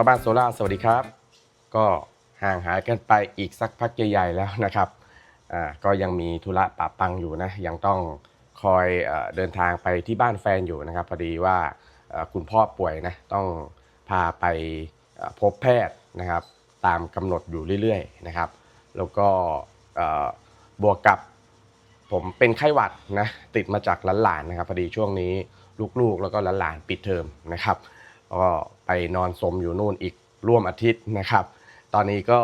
พ่อบ้านโซล่าสวัสดีครับ ก็ห่างหายกันไปอีกสักพักใหญ่ๆแล้วนะครับอ่าก็ยังมีธุระปะปังอยู่นะยังต้องคอยเดินทางไปที่บ้านแฟนอยู่นะครับพอดีว่าคุณพ่อป่วยนะต้องพาไปพบแพทย์นะครับ ตามกำหนดอยู่เรื่อยๆนะครับ แล้วก็บวกกับผมเป็นไข้หวัดนะติดมาจากหลานๆนะครับพอดีช่วงนี้ลูกๆแล้วก็หลานๆปิดเทอมนะครับ ก็ไปนอนสมอยู่นู่นอีกร่วมอาทิตย์นะครับ ตอนนี้ก็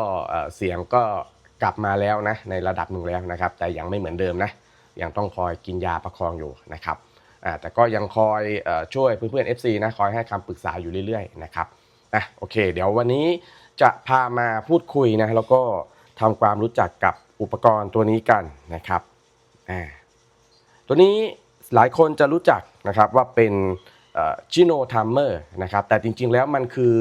เสียงก็กลับมาแล้วนะในระดับหนึ่งแล้วนะครับ แต่ยังไม่เหมือนเดิมนะยังต้องคอยกินยาประคองอยู่นะครับแต่ก็ยังคอยช่วยเพื่อนๆ FC นะคอยให้คำปรึกษาอยู่เรื่อยๆนะครับอะโอเค เดี๋ยววันนี้จะพามาพูดคุยนะแล้วก็ทำความรู้จักกับอุปกรณ์ตัวนี้กันนะครับอ่าตัวนี้หลายคนจะรู้จักนะครับว่าเป็น ชิโนทัมเมอร์นะครับแต่จริงๆแล้วมันคือ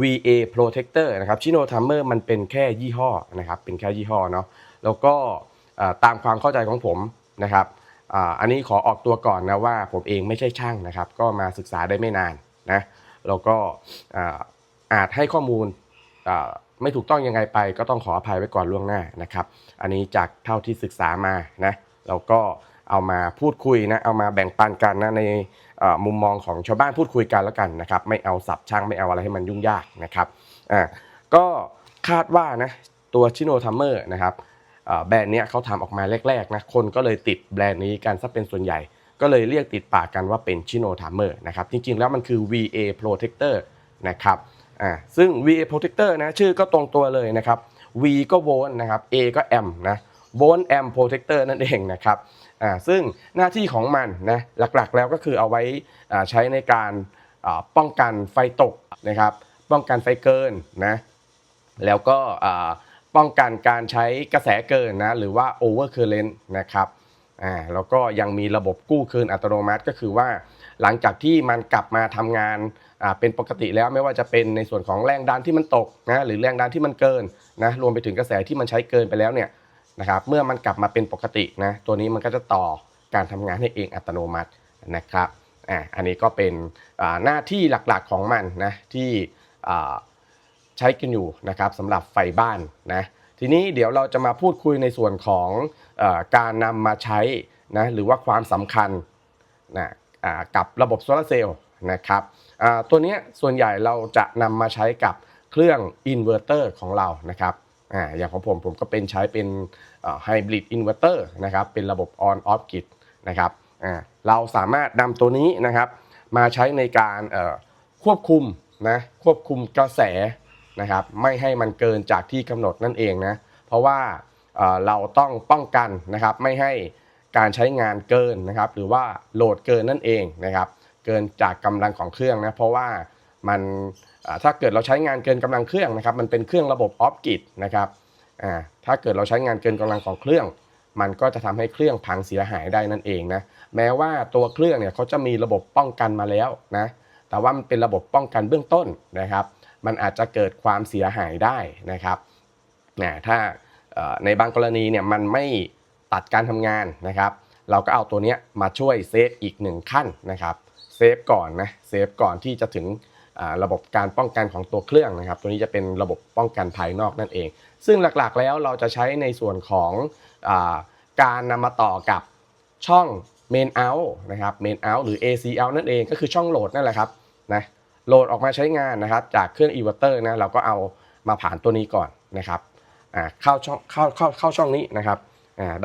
VA Protector นะครับชิโนทัมเมอร์มันเป็นแค่ยี่ห้อนะครับเป็นแค่ยี่ห้อเนาะแล้วก็ตามความเข้าใจของผมนะครับอันนี้ขอออกตัวก่อนนะว่าผมเองไม่ใช่ช่างนะครับ ก็มาศึกษาได้ไม่นานนะแล้วก็อาจให้ข้อมูลไม่ถูกต้องยังไงไป ก็ต้องขออภัยไว้ก่อนล่วงหน้านะครับ อันนี้จากเท่าที่ศึกษามานะเราก็เอามาพูดคุยนะเอามาแบ่งปันกันนะใน มุมมองของชาวบ้านพูดคุยกันแล้วกันนะครับ ไม่เอาสับช่างไม่เอาอะไรให้มันยุ่งยากนะครับอ่าก็คาดว่านะตัวชิโนทัมเมอร์นะครับแบรนด์เนี้ยเขาทำออกมาแรกๆนะคนก็เลยติดแบรนด์นี้กันซะเป็นส่วนใหญ่ ก็เลยเรียกติดปากกันว่าเป็นชิโนทัมเมอร์นะครับจริงๆแล้วมันคือ VA Protector นะครับอ่าซึ่ง VA Protector นะชื่อก็ตรงตัวเลยนะครับ V ก็โวลต์นะครับ A ก็แอมป์นะโวลต์แอมป์โปรเทคเตอร์นั่นเองนะครับ อ่าซึ่งหน้าที่ของมันนะหลักๆแล้วก็คือเอาไว้อ่าใช้ในการอ่าป้องกันไฟตกนะครับ ป้องกันไฟเกินนะแล้วก็อ่าป้องกันการใช้กระแสเกินนะหรือว่า over current นะครับอ่าแล้วก็ยังมีระบบกู้คืนอัตโนมัติก็คือว่า หลังจากที่มันกลับมาทำงานอ่าเป็นปกติแล้วไม่ว่าจะเป็นในส่วนของแรงดันที่มันตกนะหรือแรงดันที่มันเกินนะรวมไปถึงกระแสที่มันใช้เกินไปแล้วเนี่ย นะครับเมื่อมันกลับมาเป็นปกตินะตัวนี้มันก็จะต่อการทำงานให้เองอัตโนมัตินะครับอ่าอันนี้ก็เป็นหน้าที่หลักๆของมันนะที่ใช้กันอยู่นะครับสำหรับไฟบ้านนะทีนี้เดี๋ยวเราจะมาพูดคุยในส่วนของอการนำมาใช้นะหรือว่าความสำคัญนะกับระบบโซลาร์เซลล์นะครับตัวนี้ส่วนใหญ่เราจะนำมาใช้กับเครื่องอินเวอร์เตอร์ของเรานะครับ อ่าอย่างของผมผมก็เป็นใช้เป็นไฮบริดอินเวอร์เตอร์นะครับเป็นระบบ on off grid นะครับอ่าเราสามารถนำตัวนี้นะครับมาใช้ในการควบคุมนะควบคุมกระแสนะครับไม่ให้มันเกินจากที่กำหนดนั่นเองนะเพราะว่าเเราต้องป้องกันนะครับไม่ให้การใช้งานเกินนะครับหรือว่าโหลดเกินนั่นเองนะครับเกินจากกำลังของเครื่องนะเพราะว่ามัน ถ้าเกิดเราใช้งานเกินกำลังเครื่องนะครับ มันเป็นเครื่องระบบออฟกิดนะครับถ้าเกิดเราใช้งานเกินกำลังของเครื่อง มันก็จะทำให้เครื่องพังเสียหายได้นั่นเองนะ แม้ว่าตัวเครื่องเนี่ยเขาจะมีระบบป้องกันมาแล้วนะ แต่ว่ามันเป็นระบบป้องกันเบื้องต้นนะครับ มันอาจจะเกิดความเสียหายได้นะครับนะถ้าในบางกรณีเนี่ยมันไม่ตัดการทำงานนะครับ เราก็เอาตัวเนี้ยมาช่วยเซฟอีกหนึ่งขั้นนะครับ เซฟก่อนนะ เซฟก่อนที่จะถึง ระบบการป้องกันของตัวเครื่องนะครับ ตัวนี้จะเป็นระบบป้องกันภายนอกนั่นเอง ซึ่งหลักๆแล้วเราจะใช้ในส่วนของอการนำมาต่อกับช่อง main out นะครับ main out หรือ AC out นั่นเองก็คือช่องโหลดนั่นแหละครับนะโหลดออกมาใช้งานนะครับ จากเครื่องอิเวอร์เตอร์นะเราก็เอามาผ่านตัวนี้ก่อนนะครับเข้าช่องเข้าเข้าเข้าช่องนี้นะครับ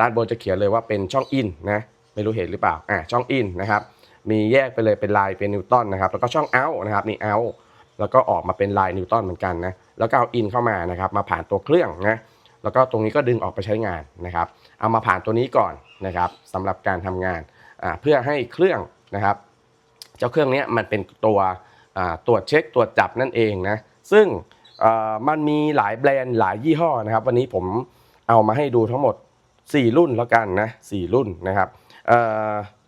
ด้านบนจะเขียนเลยว่าเป็นช่องอินนะไม่รู้เห็นหรือเปล่าช่องอินนะครับ มีแยกไปเลยเป็นลายเป็นนิวตันนะครับแล้วก็ช่องเอานะครับนี่เอาแล้วก็ออกมาเป็นลายนิวตันเหมือนกันนะแล้วก็เอาอินเข้ามานะครับมาผ่านตัวเครื่องนะแล้วก็ตรงนี้ก็ดึงออกไปใช้งานนะครับ เอามาผ่านตัวนี้ก่อนนะครับสำหรับการทำงานเพื่อให้เครื่องนะครับ เจ้าเครื่องนี้มันเป็นตัวตรวจเช็คตรวจจับนั่นเองนะซึ่งมันมีหลายแบรนด์หลายยี่ห้อนะครับ วันนี้ผมเอามาให้ดูทั้งหมด 4 รุ่นแล้วกันนะ4รุ่นนะครับ เ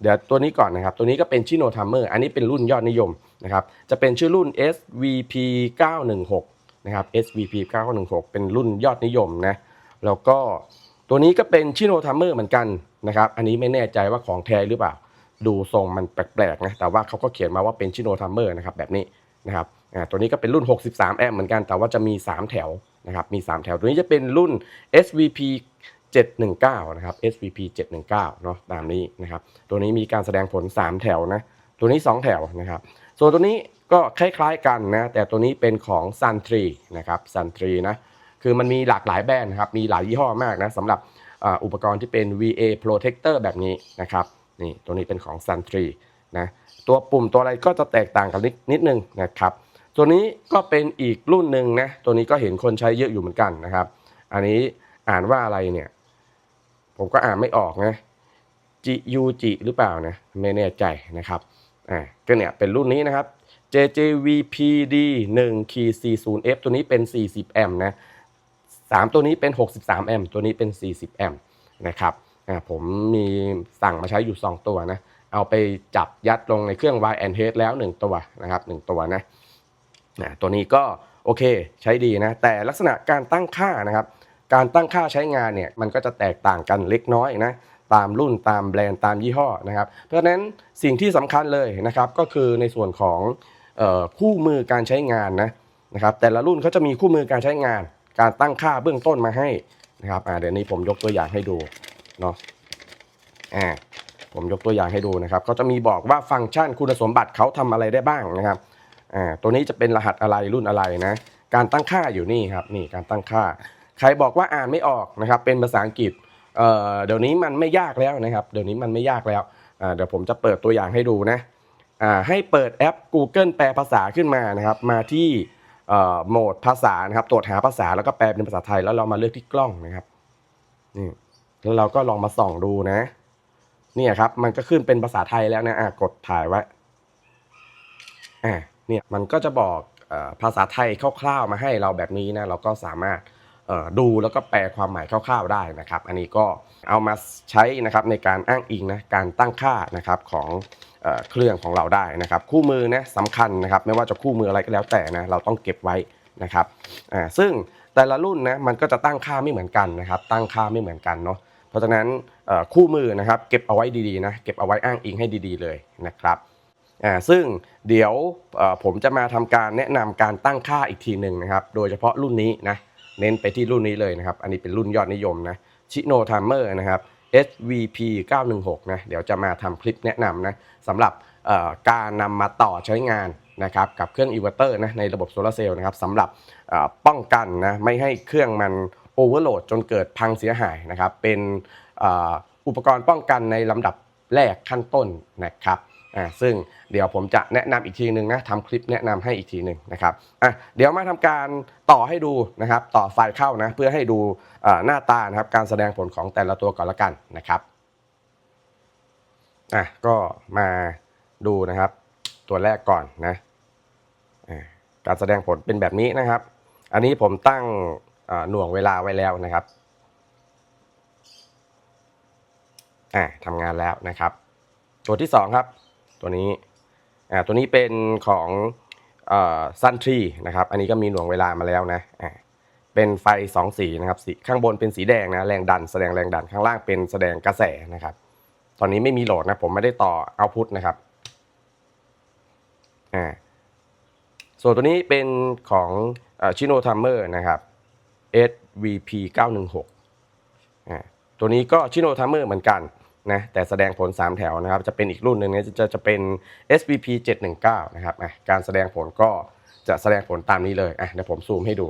เดี๋ยวตัวนี้ก่อนนะครับ ตัวนี้ก็เป็นชิโนทัมเมอร์อันนี้เป็นรุ่นยอดนิยมนะครับ จะเป็นชื่อรุ่น SVP 916นะครับ SVP 916เป็นรุ่นยอดนิยมนะ แล้วก็ตัวนี้ก็เป็นชิโนทัมเมอร์เหมือนกันนะครับ อันนี้ไม่แน่ใจว่าของแท้หรือเปล่า ดูทรงมันแปลกๆนะ แต่ว่าเขาก็เขียนมาว่าเป็นชิโนทัมเมอร์นะครับแบบนี้นะครับตัวนี้ก็เป็นรุ่น 63 แอมป์เหมือนกัน แต่ว่าจะมี 3 แถวนะครับ มี 3 แถว ตัวนี้จะเป็นรุ่น SVP 719 นะครับ SVP 719 เนาะตามนี้นะครับ ตัวนี้มีการแสดงผล 3 แถวนะ ตัวนี้ 2 แถวนะครับ ส่วนตัวนี้ก็คล้ายๆกันนะ แต่ตัวนี้เป็นของ Sun 3นะครับ Sun 3นะ คือมันมีหลากหลายแบรนด์นะครับ มีหลายยี่ห้อมากนะสำหรับอ,อุปกรณ์ที่เป็น VA Protector แบบนี้นะครับ นี่ตัวนี้เป็นของ Sun 3นะ ตัวปุ่มตัวอะไรก็จะแตกต่างกันนิดนิดนึงนะครับ ตัวนี้ก็เป็นอีกรุ่นหนึ่งนะ ตัวนี้ก็เห็นคนใช้เยอะอยู่เหมือนกันนะครับ อันนี้อ่านว่าอะไรเนี่ย ผมก็อ่านไม่ออกนะ จิยูจิหรือเปล่านะไม่แน่ใจนะครับอ่าก็เนี่ยเป็นรุ่นนี้นะครับ JJVPD 1 40F ตัวนี้เป็น 40 แอมป์นะ3ตัวนี้เป็น 63 แอมป์ตัวนี้เป็น 40 แอมป์นะครับอ่าผมมีสั่งมาใช้อยู่ 2 ตัวนะ เอาไปจับยัดลงในเครื่อง Y and Head แล้ว 1 ตัวนะครับ 1 ตัวนะนะตัวนี้ก็โอเคใช้ดีนะ แต่ลักษณะการตั้งค่านะครับ การตั้งค่าใช้งานเนี่ยมันก็จะแตกต่างกันเล็กน้อยนะตามรุ่นตามแบรนด์ตามยี่ห้อนะครับ เพราะฉะนั้นสิ่งที่สำคัญเลยนะครับก็คือในส่วนของออคู่มือการใช้งานนะนะครับแต่ละรุ่นเขาจะมีคู่มือการใช้งาน การตั้งค่าเบื้องต้นมาให้นะครับเดี๋ยวนี้ผมยกตัวอย่างให้ดูเนาะอ่าผมยกตัวอย่างให้ดูนะครับเขาจะมีบอกว่าฟังก์ชันคุณสมบัติเขาทำอะไรได้บ้างนะครับอ่าตัวนี้จะเป็นรหัสอะไรรุ่นอะไรนะการตั้งค่าอยู่นี่ครับนี่การตั้งค่า ใครบอกว่าอ่านไม่ออกนะครับเป็นภาษาอังกฤษเอ่อเดี๋ยวนี้มันไม่ยากแล้วนะครับเดี๋ยวนี้มันไม่ยากแล้วอ่าเดี๋ยวผมจะเปิดตัวอย่างให้ดูนะอ่าให้เปิดแอป Google แปลภาษาขึ้นมานะครับ มาที่เอ่อโหมดภาษานะครับตรวจหาภาษาแล้วก็แปลเป็นภาษาไทยแล้วเรามาเลือกที่กล้องนะครับนี่แล้วเราก็ลองมาส่องดูนะเนี่ยครับมันก็ขึ้นเป็นภาษาไทยแล้วนะอะกดถ่ายไว้อ่าเนี่ยมันก็จะบอกภาษาไทยคร่าวๆมาให้เราแบบนี้นะเราก็สามารถ ดูแล้วก็แปลความหมายคร่าวๆได้นะครับ อันนี้ก็เอามาใช้นะครับในการอ้างอิงนะการตั้งค่านะครับของเออเครื่องของเราได้นะครับ คู่มือนะสำคัญนะครับ ไม่ว่าจะคู่มืออะไรก็แล้วแต่นะเราต้องเก็บไว้นะครับซึ่งแต่ละรุ่นนะมันก็จะตั้งค่าไม่เหมือนกันนะครับ ตั้งค่าไม่เหมือนกันเนาะเพราะฉะนั้นคู่มือนะครับเก็บเอาไว้ดีๆนะเก็บเอาไว้อ้างอิงให้ดีๆเลยนะครับซึ่งเดี๋ยวผมจะมาทำการแนะนำการตั้งค่าอีกทีหนึ่งนะครับ โดยเฉพาะรุ่นนี้นะ เน้นไปที่รุ่นนี้เลยนะครับ อันนี้เป็นรุ่นยอดนิยมนะชิโนท i มเมอร์นะครับ SVP 916นะเดี๋ยวจะมาทำคลิปแนะนำนะสำหรับการนำมาต่อใช้งานนะครับกับเครื่องอินเวอร์เตอร์นะในระบบโซลาร์เซลล์นะครับสำหรับป้องกันนะไม่ให้เครื่องมันโอเวอร์โหลดจนเกิดพังเสียหายนะครับ เป็นอุปกรณ์ป้องกันในลำดับแรกขั้นต้นนะครับ อ่าซึ่งเดี๋ยวผมจะแนะนำอีกทีหนึ่งนะทำคลิปแนะนำให้อีกทีหนึ่งนะครับอะเดี๋ยวมาทำการต่อให้ดูนะครับ ต่อไฟล์เข้านะเพื่อให้ดูหน้าตานะครับการแสดงผลของแต่ละตัวก่อนละกันนะครับอะก็มาดูนะครับ ตัวแรกก่อนนะอ่าการแสดงผลเป็นแบบนี้นะครับ อันนี้ผมตั้งหน่วงเวลาไว้แล้วนะครับอ่าทำงานแล้วนะครับ ตัวที่สองครับ ตัวนี้อ่าตัวนี้เป็นของซันทรีนะครับอันนี้ก็มีหน่วงเวลามาแล้วนะอ่าเป็นไฟสองสีนะครับสีข้างบนเป็นสีแดงนะแรงดันแสดงแรงดันข้างล่างเป็นแสดงกระแสนะครับ ตอนนี้ไม่มีโหลดนะผมไม่ได้ต่อเอาพุทนะครับอ่าส่วนตัวนี้เป็นของชิโนทัมเมอร์นะครับ SVP 916อ่าตัวนี้ก็ชิโนทัมเมอร์เหมือนกัน นะแต่แสดงผล 3 แถวนะครับ จะเป็นอีกรุ่นหนึ่งนะจะจะเป็น SVP 719 นะครับอะการแสดงผลก็จะแสดงผลตามนี้เลยอะเดี๋ยวผมซูมให้ดู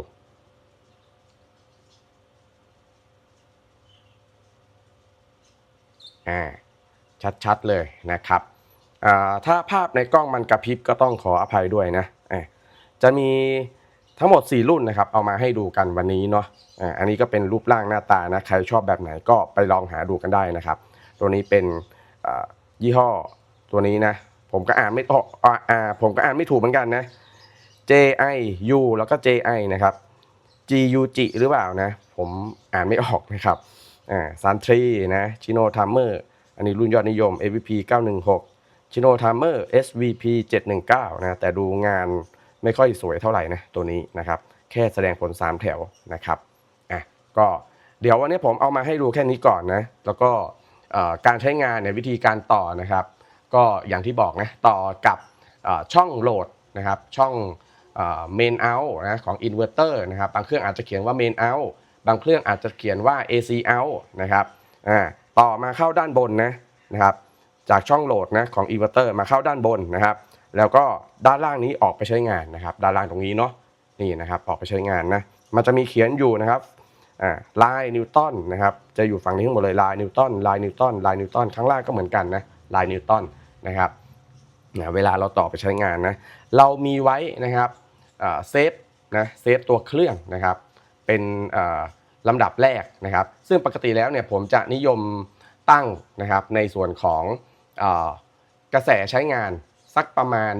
อ่าชัดๆเลยนะครับอ่าถ้าภาพในกล้องมันกระพริบก็ต้องขออภัยด้วยนะอะจะมีทั้งหมด 4 รุ่นนะครับ เอามาให้ดูกันวันนี้เนาะอ่าอันนี้ก็เป็นรูปร่างหน้าตานะ ใครชอบแบบไหนก็ไปลองหาดูกันได้นะครับ ตัวนี้เป็นยี่ห้อตัวนี้นะ ผมก็อ่านไม่ตอกอ่าอ่าผมก็อ่านไม่ถูกเหมือนกันนะ J I U แล้วก็ J I นะครับ G U G หรือเปล่านะ ผมอ่านไม่ออกนะครับอ่าซันทรีนะชิโนทัมเมอร์อันนี้รุ่นยอดนิยม AVP 916ชิโนทัมเมอร์ SVP 719นะแต่ดูงานไม่ค่อยสวยเท่าไหร่นะตัวนี้นะครับ แค่แสดงผล 3 แถวนะครับอะก็เดี๋ยววันนี้ผมเอามาให้ดูแค่นี้ก่อนนะ แล้วก็ การใช้งานในวิธีการต่อนะครับ ก็อย่างที่บอกนะต่อกับช่องโหลดนะครับช่องเมนเอาท์นะของอินเวอร์เตอร์นะครับบางเครื่องอาจจะเขียนว่าเมนเอาท์บางเครื่องอาจจะเขียนว่า AC out นะครับต่อมาเข้าด้านบนนะนะครับจากช่องโหลดนะของอินเวอร์เตอร์มาเข้าด้านบนนะครับ แล้วก็ด้านล่างนี้ออกไปใช้งานนะครับ ด้านล่างตรงนี้เนาะนี่นะครับออกไปใช้งานนะมันจะมีเขียนอยู่นะครับ อ่าลายนิวตันนะครับจะอยู่ฝั่งนี้ทั้งหมดเลยลายนิวตันลายนิวตันลายนิวตันข้างล่างก็เหมือนกันนะลายนิวตันนะครับนะเวลาเราต่อไปใช้งานนะเรามีไว้นะครับเซฟนะเซฟตัวเครื่องนะครับเป็นลำดับแรกนะครับ ซึ่งปกติแล้วเนี่ยผมจะนิยมตั้งนะครับในส่วนของอกระแสใช้งานสักประมาณ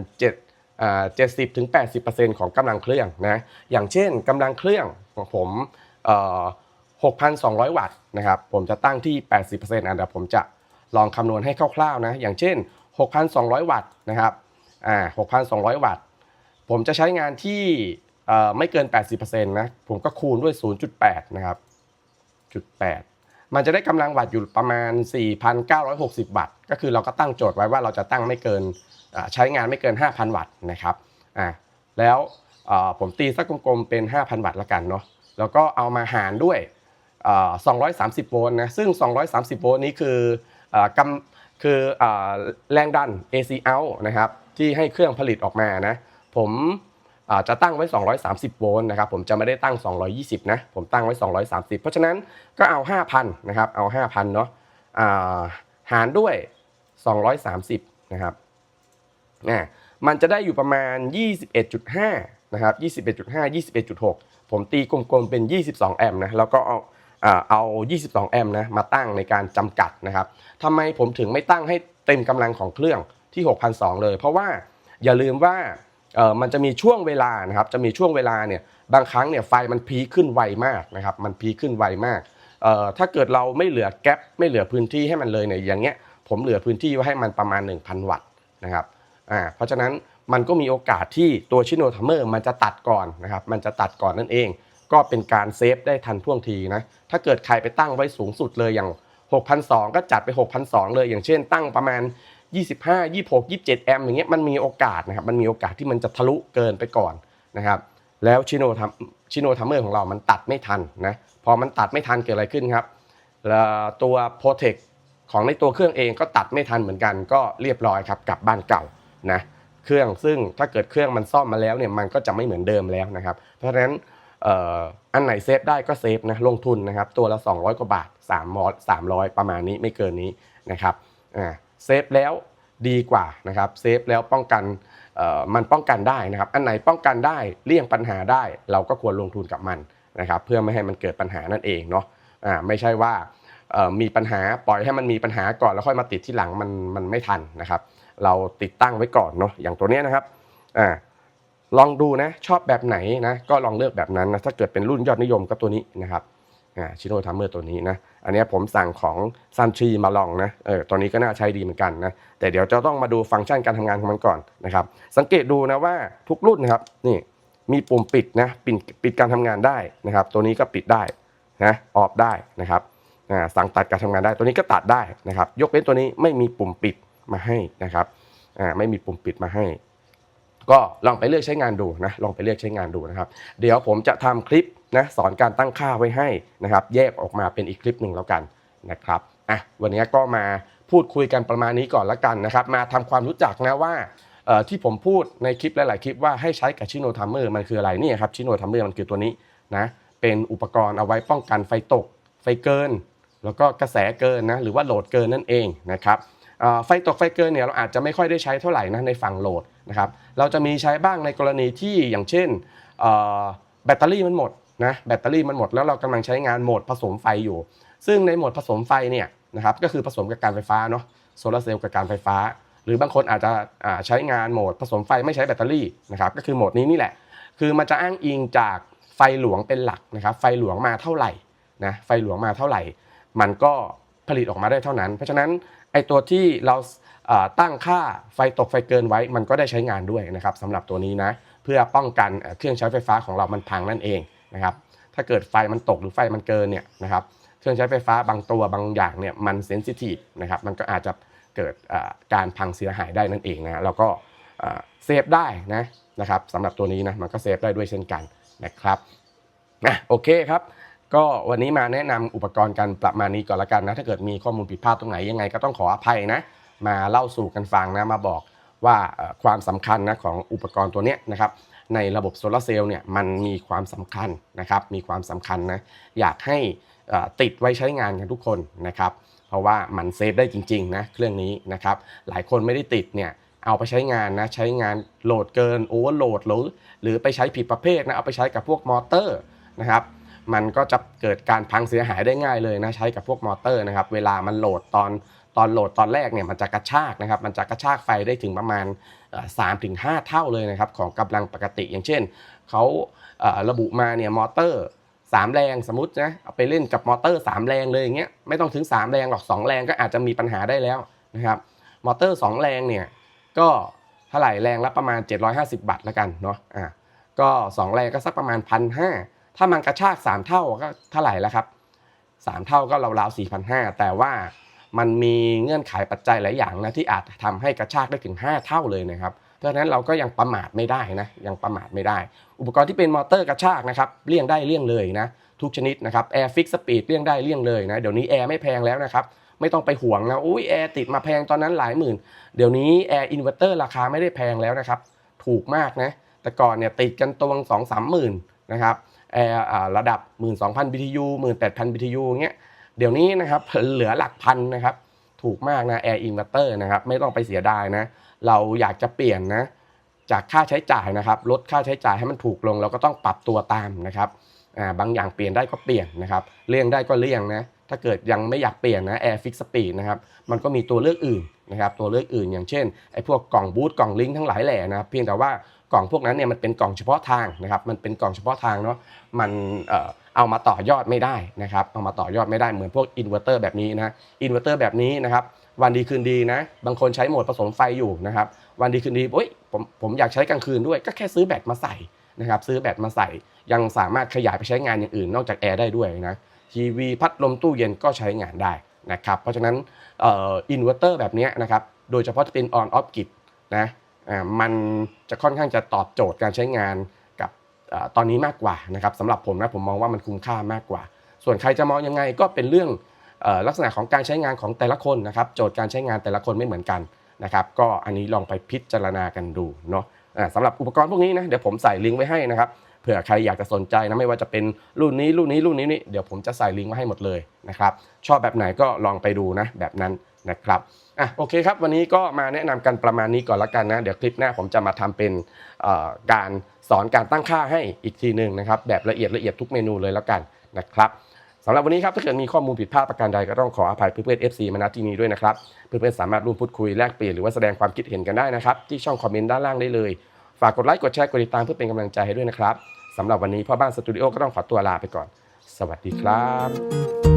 7 70ถึง80%ของกำลังเครื่องนะอย่างเช่นกำลังเครื่องของผม 6,200 วัตต์นะครับ ผมจะตั้งที่ 80%อะเดี๋ยวผมจะลองคำนวณให้คร่าวๆนะ อย่างเช่น 6,200 วัตต์นะครับ อ่า 6,200 วัตต์ ผมจะใช้งานที่ไม่เกิน 80%นะ ผมก็คูณด้วย 0.8 นะครับ จุด 8 มันจะได้กำลังวัตต์อยู่ประมาณ 4,960 วัตต์ ก็คือเราก็ตั้งโจทย์ไว้ว่าเราจะตั้งไม่เกิน ใช้งานไม่เกิน 5,000 วัตต์นะครับ อ่า แล้วผมตีสักกลมๆเป็น 5,000 วัตต์ละกันเนาะ แล้วก็เอามาหารด้วย 230 โวลต์นะ ซึ่ง 230 โวลต์นี้คือกำคือแรงดัน AC out นะครับ ที่ให้เครื่องผลิตออกมานะ ผมจะตั้งไว้ 230 โวลต์นะครับ ผมจะไม่ได้ตั้ง 220 นะ ผมตั้งไว้ 230 เพราะฉะนั้นก็เอา 5,000 นะครับ เอา 5,000 เนาะหารด้วย 230 นะครับอ่มันจะได้อยู่ประมาณ 21.5 นะครับ 21.5 21.6 ผมตีกลมๆเป็น 22 แอมป์นะแล้วก็เอาเอา 22 แอมป์นะมาตั้งในการจำกัดนะครับทำไมผมถึงไม่ตั้งให้เต็มกำลังของเครื่องที่ 6,200 เลย เพราะว่าอย่าลืมว่ามันจะมีช่วงเวลานะครับ จะมีช่วงเวลาเนี่ยบางครั้งเนี่ยไฟมันพีขึ้นไวมากนะครับ มันพีขึ้นไวมาก ถ้าเกิดเราไม่เหลือแกลบไม่เหลือพื้นที่ให้มันเลยเนี่ยอย่างเงี้ยผมเหลือพื้นที่ไว้ให้มันประมาณ 1,000 วัตต์นะครับ อ่า เพราะฉะนั้น มันก็มีโอกาสที่ตัวชิโนทัมเมอร์มันจะตัดก่อนนะครับ มันจะตัดก่อนนั่นเอง ก็เป็นการเซฟได้ทันท่วงทีนะ ถ้าเกิดใครไปตั้งไว้สูงสุดเลยอย่าง 6,200 ก็จัดไป 6,200 เลย อย่างเช่นตั้งประมาณ 25 26 27 แอมป์อย่างเงี้ย มันมีโอกาสนะครับ มันมีโอกาสที่มันจะทะลุเกินไปก่อนนะครับ แล้วชิโนทัมชิโนทัมเมอร์ของเรามันตัดไม่ทันนะ พอมันตัดไม่ทันเกิดอะไรขึ้นครับแล้วตัวโปรเทคของในตัวเครื่องเองก็ตัดไม่ทันเหมือนกัน ก็เรียบร้อยครับกลับบ้านเก่านะ เครื่องซึ่งถ้าเกิดเครื่องมันซ่อมมาแล้วเนี่ยมันก็จะไม่เหมือนเดิมแล้วนะครับ เพราะฉะนั้นอันไหนเซฟได้ก็เซฟนะลงทุนนะครับ ตัวละ 200 กว่าบาท3มอ300ประมาณนี้ไม่เกินนี้นะครับเซฟแล้วดีกว่านะครับเซฟแล้วป้องกันมันป้องกันได้นะครับ อันไหนป้องกันได้เลี่ยงปัญหาได้ เราก็ควรลงทุนกับมันนะครับ เพื่อไม่ให้มันเกิดปัญหานั่นเองเนาะไม่ใช่ว่ามีปัญหาปล่อยให้มันมีปัญหาก่อนแล้วค่อยมาติดที่หลังมันมันไม่ทันนะครับ เราติดตั้งไว้ก่อนเนาะอย่างตัวเนี้ยนะครับอ่าลองดูนะชอบแบบไหนนะก็ลองเลือกแบบนั้นนะถ้าเกิดเป็นรุ่นยอดนิยมก็ตัวนี้นะครับอ่าชิโนทัมเมอร์ตัวนี้นะอันนี้ผมสั่งของซันทรีมาลองนะเออตัวนี้ก็น่าใช้ดีเหมือนกันนะแต่เดี๋ยวจะต้องมาดูฟังก์ชันการทำงานของมันก่อนนะครับสังเกตดูนะว่าทุกรุ่นนะครับนี่มีปุ่มปิดนะปิดปิดการทำงานได้นะครับ ตัวนี้ก็ปิดได้นะออฟได้นะครับสั่งตัดการทำงานได้ตัวนี้ก็ตัดได้นะครับ ยกเว้นตัวนี้ไม่มีปุ่มปิด มาให้นะครับอ่าไม่มีปุ่มปิดมาให้ ก็ลองไปเลือกใช้งานดูนะลองไปเลือกใช้งานดูนะครับ เดี๋ยวผมจะทำคลิปนะสอนการตั้งค่าไว้ให้นะครับ แยกออกมาเป็นอีกคลิปหนึ่งแล้วกันนะครับอะวันนี้ก็มาพูดคุยกันประมาณนี้ก่อนละกันนะครับ มาทำความรู้จักนะว่าที่ผมพูดในคลิปหลาย ๆ คลิปว่าให้ใช้กับชิโนทัมเมอร์มันคืออะไรนี่ครับชิโนทัมเมอร์มันคือตัวนี้นะเป็นอุปกรณ์เอาไว้ป้องกันไฟตก ไฟเกิน แล้วก็กระแสเกินนะหรือว่าโหลดเกินนั่นเองนะครับ ไฟตกไฟเกินเนี่ยเราอาจจะไม่ค่อยได้ใช้เท่าไหร่นะในฝั่งโหลดนะครับเราจะมีใช้บ้างในกรณีที่อย่างเช่นแบตเตอรี่มันหมดนะแบตเตอรี่มันหมดแล้วเรากำลังใช้งานโหมดผสมไฟอยู่ ซึ่งในโหมดผสมไฟเนี่ยนะครับก็คือผสมกับการไฟฟ้าเนาะโซลาร์เซลล์กับการไฟฟ้า หรือบางคนอาจจะใช้งานโหมดผสมไฟไม่ใช้แบตเตอรี่นะครับก็คือโหมดนี้นี่แหละ คือมันจะอ้างอิงจากไฟหลวงเป็นหลักนะครับไฟหลวงมาเท่าไหร่นะไฟหลวงมาเท่าไหร่ มันก็ผลิตออกมาได้เท่านั้น เพราะฉะนั้น ไอตัวที่เราตั้งค่าไฟตกไฟเกินไว้ มันก็ได้ใช้งานด้วยนะครับสำหรับตัวนี้นะเพื่อป้องกันเครื่องใช้ไฟฟ้าของเรามันพังนั่นเองนะครับถ้าเกิดไฟมันตกหรือไฟมันเกินเนี่ยนะครับเครื่องใช้ไฟฟ้าบางตัวบางอย่างเนี่ยมันเซนซิทีฟนะครับมันก็อาจจะเกิดการพังเสียหายได้นั่นเองนะแล้วก็เซฟได้นะนะครับสำหรับตัวนี้นะมันก็เซฟได้ด้วยเช่นกันนะครับนะโอเคครับ ก็วันนี้มาแนะนำอุปกรณ์กันประมาณนี้ก่อนละกันนะ ถ้าเกิดมีข้อมูลผิดพลาดตรงไหนยังไงก็ต้องขออภัยนะ มาเล่าสู่กันฟังนะมาบอกว่าความสำคัญนะของอุปกรณ์ตัวนี้นะครับในระบบโซลาร์เซลล์เนี่ยมันมีความสำคัญนะครับ มีความสำคัญนะอยากให้ติดไว้ใช้งานกันทุกคนนะครับ เพราะว่ามันเซฟได้จริงๆนะเครื่องนี้นะครับ หลายคนไม่ได้ติดเนี่ยเอาไปใช้งานนะใช้งานโหลดเกินโอเวอร์โหลดหรือหรือไปใช้ผิดประเภทนะเอาไปใช้กับพวกมอเตอร์นะครับ มันก็จะเกิดการพังเสียหายได้ง่ายเลยนะใช้กับพวกมอเตอร์นะครับเวลามันโหลดตอนตอนโหลดตอนแรกเนี่ยมันจะกระชากนะครับมันจะกระชากไฟได้ถึงประมาณสามถึงห้าเท่าเลยนะครับของกำลังปกติอย่างเช่นเขาระบุมาเนี่ยมอเตอร์3แรงสมมตินะเอาไปเล่นกับมอเตอร์ 3 แรงเลยอย่างเงี้ยไม่ต้องถึง 3 แรงหรอก2แรงก็อาจจะมีปัญหาได้แล้วนะครับมอเตอร์ 2 แรงเนี่ยก็เท่าไหร่แรงละประมาณ 750 บาทแล้วกันเนาะอะก็ 2 แรงก็สักประมาณ1,500 ถ้ามันกระชาก 3 เท่าก็เท่าไหร่แล้วครับ 3 เท่าก็ราวๆ4,500 แต่ว่ามันมีเงื่อนไขปัจจัยหลายอย่างนะที่อาจทำให้กระชากได้ถึง 5 เท่าเลยนะครับ เพราะฉะนั้นเราก็ยังประมาทไม่ได้นะยังประมาทไม่ได้ อุปกรณ์ที่เป็นมอเตอร์กระชากนะครับเลี่ยงได้เลี่ยงเลยนะทุกชนิดนะครับแอร์ฟิกสปีดเลี่ยงได้เลี่ยงเลยนะเดี๋ยวนี้แอร์ไม่แพงแล้วนะครับไม่ต้องไปห่วงนะอุ้ยแอร์ติดมาแพงตอนนั้นหลายหมื่น เดี๋ยวนี้แอร์อินเวอร์เตอร์ราคาไม่ได้แพงแล้วนะครับถูกมากนะแต่ก่อนเนี่ยติดกันตวง2 3หมื่นนะครับ แอร์อ่าระดับ 12,000 BTU 18,000 BTU เงี้ยเดี๋ยวนี้นะครับเหลือหลักพันนะครับถูกมากนะแอร์อินเวอร์เตอร์นะครับไม่ต้องไปเสียดายนะเราอยากจะเปลี่ยนนะจากค่าใช้จ่ายนะครับลดค่าใช้จ่ายให้มันถูกลง เราก็ต้องปรับตัวตามนะครับาบางอย่างเปลี่ยนได้ก็เปลี่ยนนะครับเลี่ยงได้ก็เลี่ยงนะถ้าเกิดยังไม่อยากเปลี่ยนนะแอร์ฟิกสปีดนะครับมันก็มีตัวเลือกอื่น นะครับตัวเลือกอื่นอย่างเช่นไอ้พวกกล่องบูทกล่องลิงก์ทั้งหลายแหล่นะครับเพียงแต่ว่ากล่องพวกนั้นเนี่ยมันเป็นกล่องเฉพาะทางนะครับมันเป็นกล่องเฉพาะทางเนาะมันเอ่อเอามาต่อยอดไม่ได้นะครับเอามาต่อยอดไม่ได้เหมือนพวกอินเวอร์เตอร์แบบนี้นะอินเวอร์เตอร์แบบนี้นะครับวันดีคืนดีนะบางคนใช้โหมดผสมไฟอยู่นะครับวันดีคืนดีโอ้ยผมผมอยากใช้กลางคืนด้วยก็แค่ซื้อแบตมาใส่นะครับซื้อแบตมาใส่ ยังสามารถขยายไปใช้งานอย่างอื่น นอกจากแอร์ได้ด้วยนะทีวีพัดลมตู้เย็นก็ใช้งานได้ นะครับเพราะฉะนั้นอินเวอร์เตอร์แบบนี้นะครับโดยเฉพาะที่เป็นออนออฟกิจนะมันจะค่อนข้างจะตอบโจทย์การใช้งานกับตอนนี้มากกว่านะครับสำหรับผมนะผมมองว่ามันคุ้มค่ามากกว่า ส่วนใครจะมองยังไงก็เป็นเรื่องลักษณะของการใช้งานของแต่ละคนนะครับโจทย์การใช้งานแต่ละคนไม่เหมือนกันนะครับก็อันนี้ลองไปพิจารณากันดูเนาะ สำหรับอุปกรณ์พวกนี้นะเดี๋ยวผมใส่ลิงก์ไว้ให้นะครับเผื่อใครอยากจะสนใจนะไม่ว่าจะเป็นรุ่นนี้รุ่นนี้รุ่นนี้นี่เดี๋ยวผมจะใส่ลิงก์ไว้ให้หมดเลยนะครับชอบแบบไหนก็ลองไปดูนะแบบนั้นนะครับอะโอเคครับวันนี้ก็มาแนะนำกันประมาณนี้ก่อนละกันนะเดี๋ยวคลิปหน้าผมจะมาทำเป็นการสอนการตั้งค่าให้อีกทีหนึ่งนะครับแบบละเอียดละเอียดทุกเมนูเลยแล้วกันนะครับ สำหรับวันนี้ครับถ้าเกิดมีข้อมูลผิดพลาดประการใดก็ต้องขออภัยเพื่อนๆ FC มาณที่นี้ด้วยนะครับเพื่อนๆสามารถร่วมพูดคุยแลกเปลี่ยนหรือว่าแสดงความคิดเห็นกันได้นะครับที่ช่องคอมเมนต์ด้านล่างได้เลยฝากกดไลค์กดแชร์กดติดตามเพื่อเป็นกำลังใจให้ด้วยนะครับสำหรับวันนี้พ่อบ้านสตูดิโอก็ต้องขอตัวลาไปก่อน สวัสดีครับ